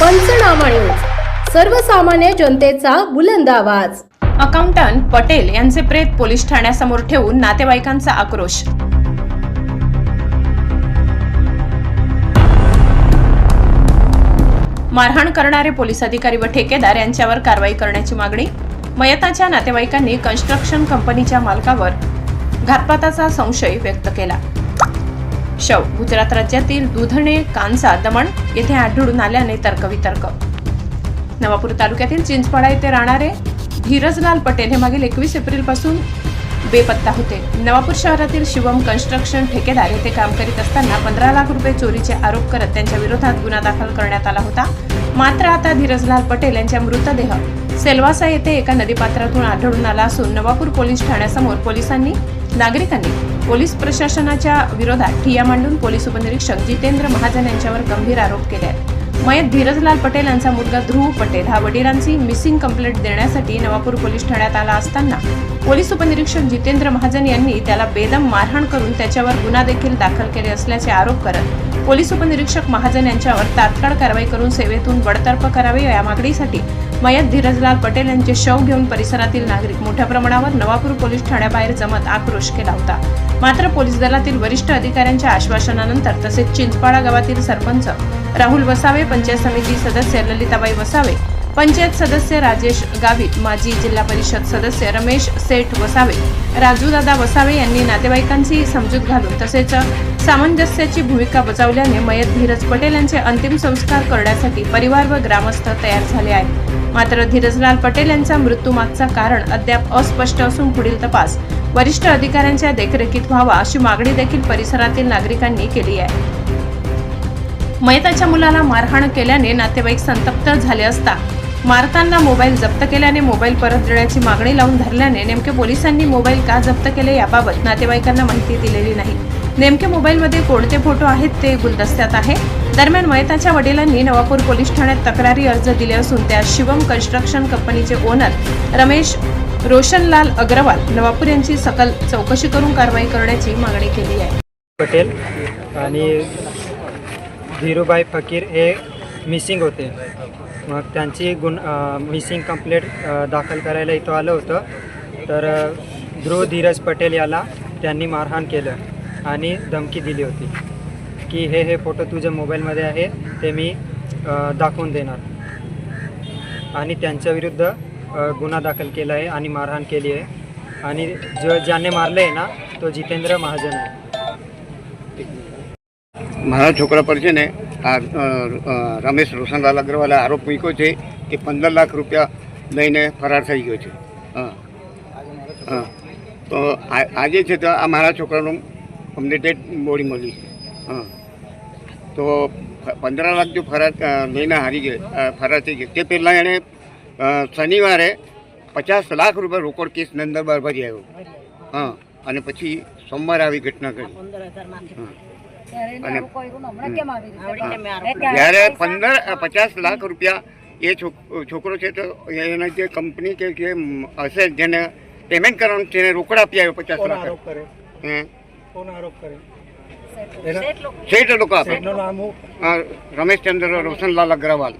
पंचनामा न्यूज सर्वसामान्य जनतेचा बुलंद आवाज. अकाउंटंट पटेल यांचे प्रेत पोलीस ठाण्यासमोर ठेवून नातेवाईकांचा आक्रोश. मारहाण करणारे पोलीस अधिकारी व ठेकेदार यांच्यावर कारवाई करण्याची मागणी. मयताच्या नातेवाईकांनी कन्स्ट्रक्शन कंपनीच्या मालकावर घातपाताचा संशय व्यक्त केला. शव. गुजरात राज्यातील दुधणे कांसा दमण येथे आढळून आल्याने तर्कवितर्क. नवापूर तालुक्यातील चिंचपाडा येथे राहणारे धीरजलाल पटेल हे मागील एकवीस एप्रिलपासून बेपत्ता होते. नवापूर शहरातील शिवम कन्स्ट्रक्शन ठेकेदार येथे काम करीत असताना पंधरा लाख रुपये चोरीचे आरोप करत त्यांच्या विरोधात गुन्हा दाखल करण्यात आला होता. मात्र आता धीरजलाल पटेल यांच्या मृतदेह सेल्वासा येथे एका नदीपात्रातून आढळून आला असून नवापूर पोलीस ठाण्यासमोर पोलिसांनी नागरिकांनी पोलीस प्रशासनाच्या विरोधात ठिय्या मांडून पोलीस उपनिरीक्षक जितेंद्र महाजन यांच्यावर गंभीर आरोप केले आहेत. मयत धीरजलाल पटेल यांचा मुलगा ध्रुव पटेल हा वडिलांची मिसिंग कंप्लेंट देण्यासाठी नवापूर पोलीस ठाण्यात आला असताना पोलीस उपनिरीक्षक जितेंद्र महाजन यांनी त्याला बेदम मारहाण करून त्याच्यावर गुन्हा देखील दाखल केले असल्याचे आरोप करत पोलीस उपनिरीक्षक महाजन यांच्यावर तात्काळ कारवाई करून सेवेतून बडतर्फ करावे या मागणीसाठी मयत धीरजलाल पटेल यांचे शव घेऊन परिसरातील नागरिक मोठ्या प्रमाणावर नवापूर पोलीस ठाण्याबाहेर जमत आक्रोश केला होता. मात्र पोलीस दलातील वरिष्ठ अधिकाऱ्यांच्या आश्वासनानंतर तसेच चिंचपाडा गावातील सरपंच राहुल वसावे पंचायत समिती सदस्य ललिताबाई वसावे पंचायत सदस्य राजेश गावित माजी जिल्हा परिषद सदस्य रमेश सेठ वसावे राजूदादा वसावे यांनी नातेवाईकांची समजूत घालून तसेच सामंजस्याची भूमिका बजावल्याने मयत धीरज पटेल यांचे अंतिम संस्कार करण्यासाठी परिवार व ग्रामस्थ तयार झाले आहेत. मात्र धीरजलाल पटेल यांचा मृत्यूमागचा कारण अद्याप अस्पष्ट असून पुढील तपास वरिष्ठ अधिकाऱ्यांच्या देखरेखीत व्हावा अशी मागणी देखील परिसरातील नागरिकांनी केली आहे. मयताच्या मुलाला मारहाण केल्याने नातेवाईक संतप्त झाले असता मारताना मोबाईल जप्त केल्याने मोबाईल परत देण्याची मागणी लावून धरल्याने नेमके पोलिसांनी मोबाईल का जप्त केले याबाबत नातेवाईकांना माहिती दिलेली नाही. नेमके मोबाईलमध्ये कोणते फोटो आहेत ते गुलदस्त्यात आहे. दरम्यान मयताच्या वडिलांनी नवापूर पोलीस ठाण्यात तक्रारी अर्ज दिले असून त्यात शिवम कन्स्ट्रक्शन कंपनीचे ओनर रमेश रोशनलाल अग्रवाल नवापूर यांची सकल चौकशी करून कारवाई करण्याची मागणी केली आहे. पटेल आणि धीरूभाई फकीर हे मिसिंग होते मग त्यांची गुण मिसिंग कंप्लेंट दाखल करायला इथं आलं होतं तर अ, ध्रुव धीरज पटेल याला त्यांनी मारहाण केलं आणि धमकी दिली होती की हे हे फोटो तुझ्या मोबाईलमध्ये आहे ते मी अ, दाखवून देणार आणि त्यांच्याविरुद्ध अ, गुन्हा दाखल केला आहे आणि मारहाण केली आहे आणि जो ज्याने मारलं आहे ना तो जितेंद्र महाजन आहे મારા છોકરા પર છે ને આ અ, અ, રમેશ રોશનલાલ અગ્રવાલે આરોપ મૂક્યો છે કે પંદર લાખ રૂપિયા લઈને ફરાર થઈ ગયો છે. હા હા તો આ- આજે છે તો આ મારા છોકરાનું અમને ડેડ બોડી મળી છે. હા તો પંદર લાખ જો ફરાર લઈને હારી ગયો ફરાર થઈ ગયો. તે પહેલાં એણે શનિવારે પચાસ લાખ રૂપિયા રોકડ કેસ નંદરબાર ભરી આવ્યો હા અને પછી સોમવારે આવી ઘટના કરી હા. અને જ્યારે પંદર પચાસ લાખ રૂપિયા એ છોક- છોકરો છે તો એના જે કંપની કે જે હશે જેને પેમેન્ટ કરવાનું છે એને રોકડ આપી આવ્યો પચાસ લાખ. આરોપ કરે હે? કોણ આરોપ કરે એના? શેઠ લોકો. આપે. શેઠનું નામ રમેશચંદ્ર રોશનલાલ અગ્રવાલ.